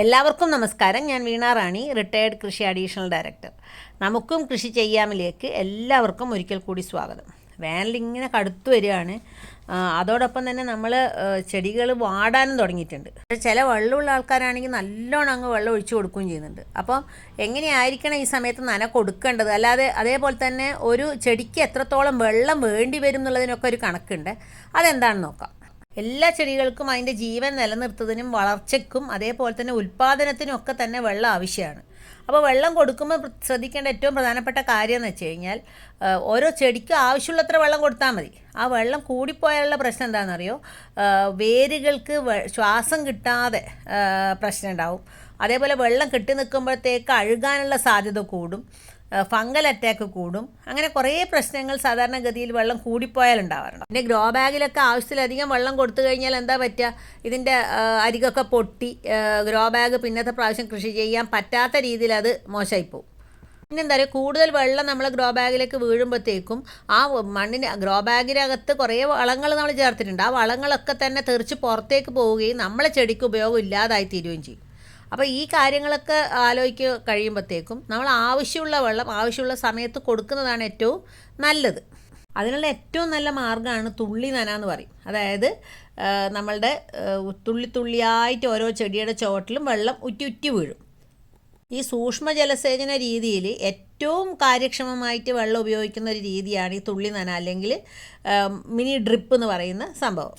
എല്ലാവർക്കും നമസ്കാരം. ഞാൻ വീണ റാണി റിട്ടയേർഡ് കൃഷി അഡീഷണൽ ഡയറക്ടർ നമുക്കും കൃഷി ചെയ്യാമിലേക്ക് എല്ലാവർക്കും ഒരിക്കൽ കൂടി സ്വാഗതം. വേനലിങ്ങനെ കടുത്തു വരികയാണ്. അതോടൊപ്പം തന്നെ നമ്മൾ ചെടികൾ വാടാനും തുടങ്ങിയിട്ടുണ്ട്. ചില വെള്ളമുള്ള ആൾക്കാരാണെങ്കിൽ നല്ലോണം അങ്ങ് വെള്ളം ഒഴിച്ചു കൊടുക്കുകയും ചെയ്യുന്നുണ്ട്. അപ്പം എങ്ങനെയായിരിക്കണം ഈ സമയത്ത് നന കൊടുക്കേണ്ടത്? അല്ലാതെ അതേപോലെ തന്നെ ഒരു ചെടിക്ക് എത്രത്തോളം വെള്ളം വേണ്ടി വരും എന്നുള്ളതിനൊക്കെ ഒരു കണക്കുണ്ട്. അതെന്താണെന്ന് നോക്കാം. എല്ലാ ചെടികൾക്കും അതിന്റെ ജീവൻ നിലനിർത്തുന്നതിനും വളർച്ചയ്ക്കും അതേപോലെ തന്നെ ഉൽപ്പാദനത്തിനും ഒക്കെ തന്നെ വെള്ളം ആവശ്യമാണ്. അപ്പോൾ വെള്ളം കൊടുക്കുമ്പോൾ ശ്രദ്ധിക്കേണ്ട ഏറ്റവും പ്രധാനപ്പെട്ട കാര്യം എന്ന് വെച്ച് കഴിഞ്ഞാൽ ഓരോ ചെടിക്ക് ആവശ്യമുള്ളത്ര വെള്ളം കൊടുത്താൽ മതി. ആ വെള്ളം കൂടിപ്പോയാലുള്ള പ്രശ്നം എന്താണെന്നറിയോ? വേരുകൾക്ക് ശ്വാസം കിട്ടാതെ പ്രശ്നം ഉണ്ടാവും. അതേപോലെ വെള്ളം കെട്ടി നിൽക്കുമ്പോഴത്തേക്ക് അഴുകാനുള്ള സാധ്യത കൂടും. ഫംഗൽ അറ്റാക്ക് കൂടും. അങ്ങനെ കുറേ പ്രശ്നങ്ങൾ സാധാരണഗതിയിൽ വെള്ളം കൂടിപ്പോയാൽ ഉണ്ടാവാറുണ്ട്. പിന്നെ ഗ്രോ ബാഗിലൊക്കെ ആവശ്യത്തിലധികം വെള്ളം കൊടുത്തു കഴിഞ്ഞാൽ എന്താ പറ്റുക? ഇതിന്റെ അരികൊക്കെ പൊട്ടി ഗ്രോ ബാഗ് പിന്നത്തെ പ്രാവശ്യം കൃഷി ചെയ്യാൻ പറ്റാത്ത രീതിയിൽ അത് മോശമായിപ്പോവും. പിന്നെ എന്താ പറയുക? കൂടുതൽ വെള്ളം നമ്മൾ ഗ്രോ ബാഗിലേക്ക് വീഴുമ്പോഴത്തേക്കും ആ മണ്ണിന് ഗ്രോ ബാഗിനകത്ത് കുറേ വളങ്ങൾ നമ്മൾ ചേർത്തിട്ടുണ്ട്. ആ വളങ്ങളൊക്കെ തന്നെ തെറിച്ച് പുറത്തേക്ക് പോവുകയും നമ്മളെ ചെടിക്ക് ഉപയോഗം ഇല്ലാതായി തീരുകയും ചെയ്യും. അപ്പോൾ ഈ കാര്യങ്ങളൊക്കെ ആലോചിക്കുക കഴിയുമ്പോഴത്തേക്കും നമ്മൾ ആവശ്യമുള്ള വെള്ളം ആവശ്യമുള്ള സമയത്ത് കൊടുക്കുന്നതാണ് ഏറ്റവും നല്ലത്. അതിനുള്ള ഏറ്റവും നല്ല മാർഗമാണ് തുള്ളി നന എന്ന് പറയും. അതായത് നമ്മളുടെ തുള്ളി തുള്ളിയായിട്ട് ഓരോ ചെടിയുടെ ചുവട്ടിലും വെള്ളം ഉറ്റി ഉറ്റി വീഴും. ഈ സൂക്ഷ്മ ജലസേചന രീതിയിൽ ഏറ്റവും കാര്യക്ഷമമായിട്ട് വെള്ളം ഉപയോഗിക്കുന്ന ഒരു രീതിയാണ് ഈ തുള്ളി നന അല്ലെങ്കിൽ മിനി ഡ്രിപ്പ് എന്ന് പറയുന്ന സംഭവം.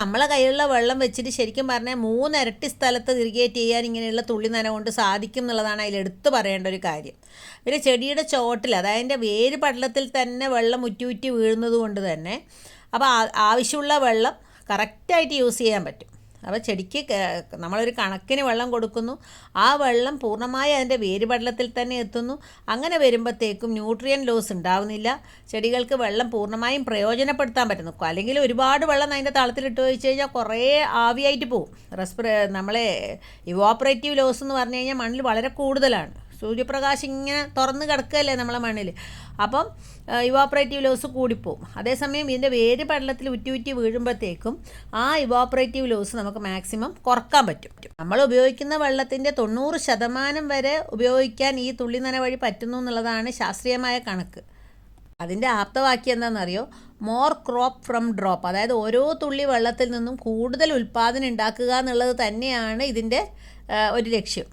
നമ്മളെ കയ്യിലുള്ള വെള്ളം വെച്ചിട്ട് ശരിക്കും പറഞ്ഞാൽ മൂന്നിരട്ടി സ്ഥലത്ത് ഇറിഗേറ്റ് ചെയ്യാൻ ഇങ്ങനെയുള്ള തുള്ളി നന കൊണ്ട് സാധിക്കും എന്നുള്ളതാണ് അതിൽ എടുത്തു പറയേണ്ട ഒരു കാര്യം. പിന്നെ ചെടിയുടെ ചോട്ടിൽ അതായത് അതിന്റെ വേര് പടലത്തിൽ തന്നെ വെള്ളം ഉറ്റി ഉറ്റി വീഴുന്നത് കൊണ്ട് തന്നെ അപ്പോൾ ആവശ്യമുള്ള വെള്ളം കറക്റ്റായിട്ട് യൂസ് ചെയ്യാൻ പറ്റും. അപ്പോൾ ചെടിക്ക് നമ്മളൊരു കണക്കിന് വെള്ളം കൊടുക്കുന്നു. ആ വെള്ളം പൂർണമായി അതിന്റെ വേരുപടലത്തിൽ തന്നെ എത്തുന്നു. അങ്ങനെ വരുമ്പോഴത്തേക്കും ന്യൂട്രിയൻ ലോസ് ഉണ്ടാവുന്നില്ല. ചെടികൾക്ക് വെള്ളം പൂർണമായും പ്രയോജനപ്പെടുത്താൻ പറ്റുന്നു. അല്ലെങ്കിൽ ഒരുപാട് വെള്ളം അതിന്റെ തളത്തിലിട്ട് വെച്ച് കഴിഞ്ഞാൽ കുറേ ആവിയായിട്ട് പോകും റെസ്പിറ നമ്മളെ ഇവോപ്പറേറ്റീവ് ലോസ് എന്ന് പറഞ്ഞു കഴിഞ്ഞാൽ മണ്ണിൽ വളരെ കൂടുതലാണ്. സൂര്യപ്രകാശം ഇങ്ങനെ തുറന്ന് കിടക്കുകയല്ലേ നമ്മളെ മണ്ണിൽ അപ്പം ഇവാപ്പറേറ്റീവ് ലോസ് കൂടിപ്പോവും. അതേസമയം ഇതിന്റെ വേര് പടലത്തിൽ ഉറ്റി ഉറ്റി വീഴുമ്പോഴത്തേക്കും ആ ഇവാപ്പറേറ്റീവ് ലോസ് നമുക്ക് മാക്സിമം കുറയ്ക്കാൻ പറ്റും. നമ്മൾ ഉപയോഗിക്കുന്ന വെള്ളത്തിന്റെ തൊണ്ണൂറ് ശതമാനം വരെ ഉപയോഗിക്കാൻ ഈ തുള്ളി നന വഴി പറ്റുന്നു എന്നുള്ളതാണ് ശാസ്ത്രീയമായ കണക്ക്. അതിന്റെ ആപ്തവാക്യം എന്താണെന്നറിയോ? മോർ ക്രോപ്പ് ഫ്രം ഡ്രോപ്പ് അതായത് ഓരോ തുള്ളി വെള്ളത്തിൽ നിന്നും കൂടുതൽ ഉൽപ്പാദനം ഉണ്ടാക്കുക എന്നുള്ളത് തന്നെയാണ് ഇതിന്റെ ഒരു ലക്ഷ്യം.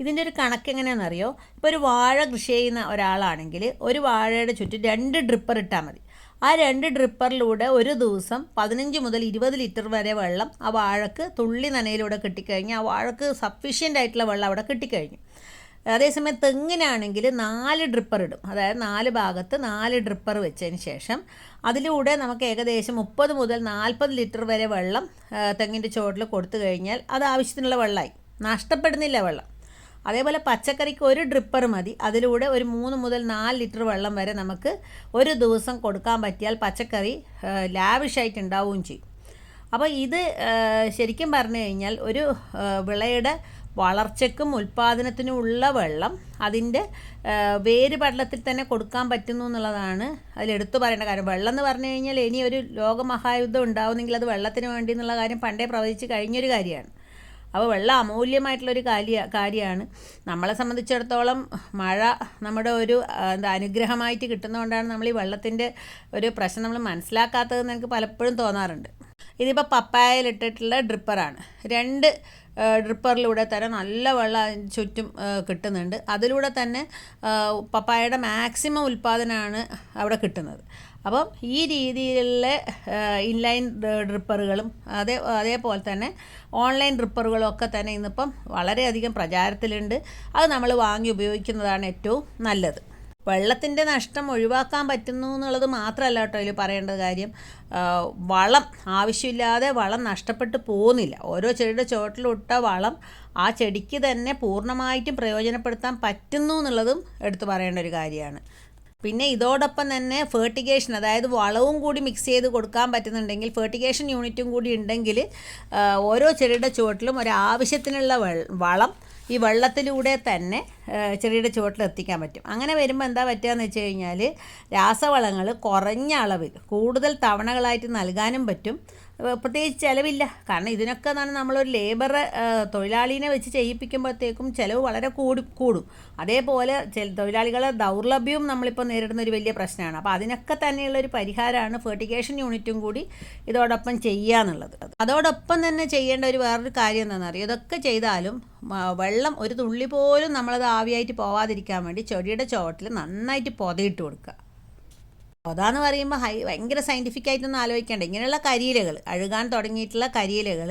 ഇതിന്റെ ഒരു കണക്ക് എങ്ങനെയാണെന്നറിയോ? ഇപ്പോൾ ഒരു വാഴ കൃഷി ചെയ്യുന്ന ഒരാളാണെങ്കിൽ ഒരു വാഴയുടെ ചുറ്റും രണ്ട് ഡ്രിപ്പർ ഇട്ടാൽ മതി. ആ രണ്ട് ഡ്രിപ്പറിലൂടെ ഒരു ദിവസം പതിനഞ്ച് മുതൽ ഇരുപത് ലിറ്റർ വരെ വെള്ളം ആ വാഴക്ക് തുള്ളി നനയിലൂടെ കിട്ടിക്കഴിഞ്ഞാൽ ആ വാഴക്ക് സഫീഷ്യന്റ് ആയിട്ടുള്ള വെള്ളം അവിടെ കിട്ടിക്കഴിഞ്ഞു. അതേസമയം തെങ്ങിനാണെങ്കിൽ നാല് ഡ്രിപ്പർ ഇടും. അതായത് നാല് ഭാഗത്ത് നാല് ഡ്രിപ്പർ വെച്ചതിന് ശേഷം അതിലൂടെ നമുക്ക് ഏകദേശം മുപ്പത് മുതൽ നാൽപ്പത് ലിറ്റർ വരെ വെള്ളം തെങ്ങിന്റെ ചുവട്ടിൽ കൊടുത്തു കഴിഞ്ഞാൽ അത് ആവശ്യത്തിനുള്ള വെള്ളമായി. നഷ്ടപ്പെടുന്നില്ല വെള്ളം. അതേപോലെ പച്ചക്കറിക്ക് ഒരു ഡ്രിപ്പർ മതി. അതിലൂടെ ഒരു മൂന്ന് മുതൽ നാല് ലിറ്റർ വെള്ളം വരെ നമുക്ക് ഒരു ദിവസം കൊടുക്കാൻ പറ്റിയാൽ പച്ചക്കറി ലാവിഷായിട്ട് ഉണ്ടാവുകയും ചെയ്യും. അപ്പോൾ ഇത് ശരിക്കും പറഞ്ഞു കഴിഞ്ഞാൽ ഒരു വിളയുടെ വളർച്ചയ്ക്കും ഉൽപ്പാദനത്തിനുമുള്ള വെള്ളം അതിന്റെ വേര് പടലത്തിൽ തന്നെ കൊടുക്കാൻ പറ്റുന്നു എന്നുള്ളതാണ് അതിലെടുത്തു പറയേണ്ട കാര്യം. വെള്ളം എന്ന് പറഞ്ഞു കഴിഞ്ഞാൽ ഇനി ഒരു ലോകമഹായുദ്ധം ഉണ്ടാവുന്നെങ്കിൽ അത് വെള്ളത്തിന് വേണ്ടി എന്നുള്ള കാര്യം പണ്ടേ പ്രവചിച്ച് കഴിഞ്ഞൊരു കാര്യമാണ്. അപ്പോൾ വെള്ളം അമൂല്യമായിട്ടുള്ളൊരു കാര്യ കാര്യമാണ് നമ്മളെ സംബന്ധിച്ചിടത്തോളം മഴ നമ്മുടെ ഒരു എന്താ അനുഗ്രഹമായിട്ട് കിട്ടുന്നതുകൊണ്ടാണ് നമ്മൾ ഈ വെള്ളത്തിന്റെ ഒരു പ്രശ്നം നമ്മൾ മനസ്സിലാക്കാത്തതെന്ന് എനിക്ക് പലപ്പോഴും തോന്നാറുണ്ട്. ഇതിപ്പോൾ പപ്പായയിലിട്ടിട്ടുള്ള ഡ്രിപ്പറാണ്. രണ്ട് ഡ്രിപ്പറിലൂടെ തന്നെ നല്ല വെള്ളം ചുറ്റും കിട്ടുന്നുണ്ട്. അതിലൂടെ തന്നെ പപ്പായയുടെ മാക്സിമം ഉൽപ്പാദനമാണ് അവിടെ കിട്ടുന്നത്. അപ്പം ഈ രീതിയിലുള്ള ഇൻലൈൻ ഡ്രിപ്പറുകളും അതേ അതേപോലെ തന്നെ ഓൺലൈൻ ഡ്രിപ്പറുകളും ഒക്കെ തന്നെ ഇന്നിപ്പം വളരെയധികം പ്രചാരത്തിലുണ്ട്. അത് നമ്മൾ വാങ്ങി ഉപയോഗിക്കുന്നതാണ് ഏറ്റവും നല്ലത്. വെള്ളത്തിന്റെ നഷ്ടം ഒഴിവാക്കാൻ പറ്റുന്നു എന്നുള്ളത് മാത്രമല്ല കേട്ടോ ഇതിൽ പറയേണ്ട കാര്യം. വളം ആവശ്യമില്ലാതെ വളം നഷ്ടപ്പെട്ടു പോകുന്നില്ല. ഓരോ ചെടിയുടെ ചുവട്ടിലിട്ട വളം ആ ചെടിക്ക് തന്നെ പൂർണമായിട്ടും പ്രയോജനപ്പെടുത്താൻ പറ്റുന്നു എന്നുള്ളതും എടുത്തു പറയേണ്ട ഒരു കാര്യമാണ്. പിന്നെ ഇതോടൊപ്പം തന്നെ ഫേർട്ടിഗേഷൻ അതായത് വളവും കൂടി മിക്സ് ചെയ്ത് കൊടുക്കാൻ പറ്റുന്നുണ്ടെങ്കിൽ ഫേർട്ടിഗേഷൻ യൂണിറ്റും കൂടി ഉണ്ടെങ്കിൽ ഓരോ ചെടിയുടെ ചുവട്ടിലും ഒരു ആവശ്യത്തിനുള്ള വെൾ- വളം ഈ വെള്ളത്തിലൂടെ തന്നെ ചെടിയുടെ ചുവട്ടിൽ എത്തിക്കാൻ പറ്റും. അങ്ങനെ വരുമ്പോൾ എന്താ പറ്റുകയെന്ന് വെച്ച് കഴിഞ്ഞാൽ രാസവളങ്ങൾ കുറഞ്ഞ അളവിൽ കൂടുതൽ തവണകളായിട്ട് നൽകാനും പറ്റും. പ്രത്യേകിച്ച് ചിലവില്ല. കാരണം ഇതിനൊക്കെ പറഞ്ഞാൽ നമ്മളൊരു ലേബർ തൊഴിലാളിനെ വെച്ച് ചെയ്യിപ്പിക്കുമ്പോഴത്തേക്കും ചിലവ് വളരെ കൂടി കൂടും. അതേപോലെ തൊഴിലാളികളെ ദൗർലഭ്യവും നമ്മളിപ്പോൾ നേരിടുന്ന ഒരു വലിയ പ്രശ്നമാണ്. അപ്പോൾ അതിനൊക്കെ തന്നെയുള്ള ഒരു പരിഹാരമാണ് ഫെർട്ടിഗേഷൻ യൂണിറ്റും കൂടി ഇതോടൊപ്പം ചെയ്യുക എന്നുള്ളത്. അതോടൊപ്പം തന്നെ ചെയ്യേണ്ട ഒരു വേറൊരു കാര്യം എന്താണെന്ന് അറിയാം? ഇതൊക്കെ ചെയ്താലും വെള്ളം ഒരു തുള്ളി പോലും നമ്മളത് ആവിയായിട്ട് പോവാതിരിക്കാൻ വേണ്ടി ചെടിയുടെ ചുവട്ടിൽ നന്നായിട്ട് പൊതയിട്ട് കൊടുക്കുക. അതാന്ന് പറയുമ്പോൾ ഹൈ ഭയങ്കര സയന്റിഫിക് ആയിട്ടൊന്നും ആലോചിക്കേണ്ട. ഇങ്ങനെയുള്ള കരിയിലകൾ അഴുകാൻ തുടങ്ങിയിട്ടുള്ള കരിയിലകൾ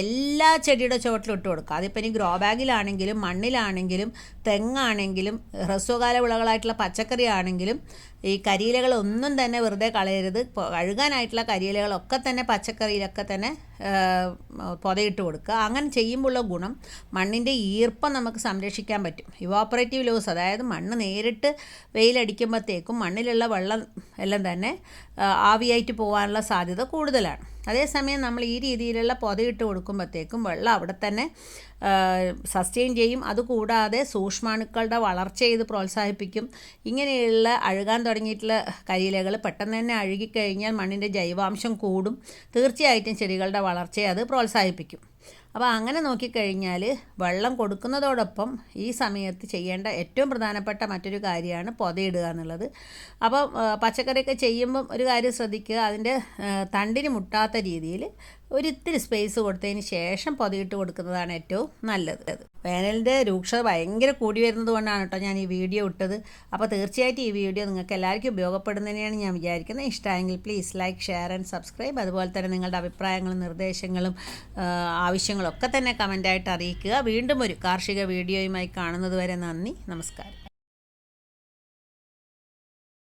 എല്ലാ ചെടിയുടെ ചുവട്ടിലും ഇട്ട് കൊടുക്കുക അതിപ്പോൾ ഇനി ഗ്രോ ബാഗിലാണെങ്കിലും മണ്ണിലാണെങ്കിലും തെങ്ങാണെങ്കിലും ഹ്രസ്വകാല വിളകളായിട്ടുള്ള പച്ചക്കറി ആണെങ്കിലും ഈ കരിയിലകളൊന്നും തന്നെ വെറുതെ കളയരുത്. കഴുകാനായിട്ടുള്ള കരിയിലകളൊക്കെ തന്നെ പച്ചക്കറിയിലൊക്കെ തന്നെ പുതയിട്ട് കൊടുക്കുക. അങ്ങനെ ചെയ്യുമ്പോഴുള്ള ഗുണം മണ്ണിന്റെ ഈർപ്പം നമുക്ക് സംരക്ഷിക്കാൻ പറ്റും. ഇവാപ്പറേറ്റീവ് ലോസ് അതായത് മണ്ണ് നേരിട്ട് വെയിലടിക്കുമ്പോഴത്തേക്കും മണ്ണിലുള്ള വെള്ളം എല്ലാം തന്നെ ആവിയായിട്ട് പോകാനുള്ള സാധ്യത കൂടുതലാണ്. അതേസമയം നമ്മൾ ഈ രീതിയിലുള്ള പൊതയിട്ട് കൊടുക്കുമ്പോഴത്തേക്കും വെള്ളം അവിടെ തന്നെ സസ്റ്റെയിൻ ചെയ്യും. അതുകൂടാതെ സൂക്ഷ്മാണുക്കളുടെ വളർച്ച ചെയ്ത് പ്രോത്സാഹിപ്പിക്കും. ഇങ്ങനെയുള്ള അഴുകാൻ തുടങ്ങിയിട്ടുള്ള കരിയിലകൾ പെട്ടെന്ന് തന്നെ അഴുകിക്കഴിഞ്ഞാൽ മണ്ണിന്റെ ജൈവാംശം കൂടും. തീർച്ചയായിട്ടും ചെടികളുടെ വളർച്ചയെ അത് പ്രോത്സാഹിപ്പിക്കും. അപ്പോൾ അങ്ങനെ നോക്കിക്കഴിഞ്ഞാൽ വെള്ളം കൊടുക്കുന്നതോടൊപ്പം ഈ സമയത്ത് ചെയ്യേണ്ട ഏറ്റവും പ്രധാനപ്പെട്ട മറ്റൊരു കാര്യമാണ് പൊതയിടുക എന്നുള്ളത്. അപ്പം പച്ചക്കറിയൊക്കെ ചെയ്യുമ്പം ഒരു കാര്യം ശ്രദ്ധിക്കുക. അതിന്റെ തണ്ടിന് മുട്ടാത്ത രീതിയിൽ ഒരിത്തിരി സ്പേസ് കൊടുത്തതിന് ശേഷം പൊതിയിട്ട് കൊടുക്കുന്നതാണ് ഏറ്റവും നല്ലത്. വേനലിന്റെ രൂക്ഷത ഭയങ്കര കൂടി വരുന്നത് കൊണ്ടാണ് കേട്ടോ ഞാൻ ഈ വീഡിയോ ഇട്ടത്. അപ്പോൾ തീർച്ചയായിട്ടും ഈ വീഡിയോ നിങ്ങൾക്ക് എല്ലാവർക്കും ഉപയോഗപ്പെടുന്നതിനെയാണ് ഞാൻ വിചാരിക്കുന്നത്. ഇഷ്ടമായെങ്കിൽ please like share and subscribe അതുപോലെ തന്നെ നിങ്ങളുടെ അഭിപ്രായങ്ങളും നിർദ്ദേശങ്ങളും ആവശ്യങ്ങളും ഒക്കെ തന്നെ കമന്റായിട്ട് അറിയിക്കുക. വീണ്ടും ഒരു കാർഷിക വീഡിയോയുമായി കാണുന്നത് വരെ നന്ദി. നമസ്കാരം.